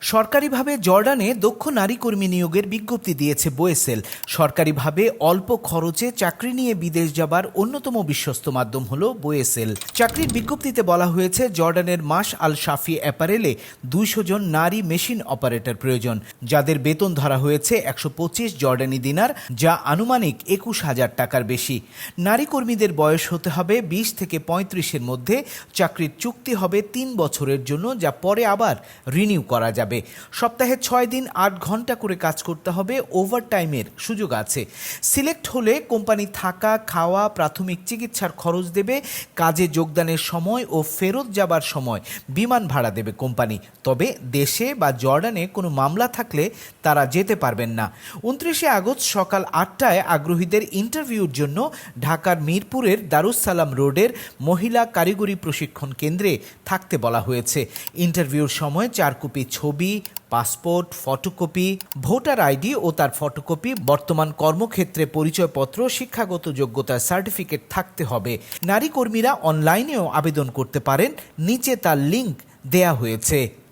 সরকারিভাবে জর্ডানে দক্ষ নারী কর্মী নিয়োগের বিজ্ঞপ্তি দিয়েছে বোয়েসেল। সরকারিভাবে অল্প খরচে চাকরি নিয়ে বিদেশ যাবার অন্যতম বিশ্বস্ত মাধ্যম হল বোয়েসেল। চাকরির বিজ্ঞপ্তিতে বলা হয়েছে, জর্ডানের মাস আল শাফি অ্যাপারেলে দুইশো জন নারী মেশিন অপারেটর প্রয়োজন, যাদের বেতন ধরা হয়েছে একশো পঁচিশ জর্ডানি দিনার, যা আনুমানিক একুশ হাজার টাকার বেশি। নারী কর্মীদের বয়স হতে হবে বিশ থেকে পঁয়ত্রিশের মধ্যে, চাকরির চুক্তি হবে তিন বছরের জন্য, যা পরে আবার রিনিউ করা যাবে। সপ্তাহে ছয় দিন, আট ঘণ্টা করে কাজ করতে হবে। ওভারটাইমের সুযোগ আছে। সিলেক্ট হলে কোম্পানি থাকা, খাওয়া, প্রাথমিক চিকিৎসার খরচ দেবে, কাজে যোগদানের সময় ও ফেরত যাবার সময় বিমান ভাড়া দেবে কোম্পানি। তবে দেশে বা জর্ডানে কোনো মামলা থাকলে তারা যেতে পারবেন না। উনত্রিশে আগস্ট সকাল আটটায় আগ্রহীদের ইন্টারভিউর জন্য ঢাকার মিরপুরের দারুসালাম রোডের মহিলা কারিগরি প্রশিক্ষণ কেন্দ্রে থাকতে বলা হয়েছে। ইন্টারভিউর সময় চার কপি ছবি পাসপোর্ট, ফটোকপি, ভোটার আইডি ও তার ফটোকপি, বর্তমান কর্মক্ষেত্রে পরিচয়পত্র, শিক্ষাগত যোগ্যতার সার্টিফিকেট থাকতে হবে। নারী কর্মীরা অনলাইনেও আবেদন করতে পারেন। নিচে তার লিঙ্ক দেয়া হয়েছে।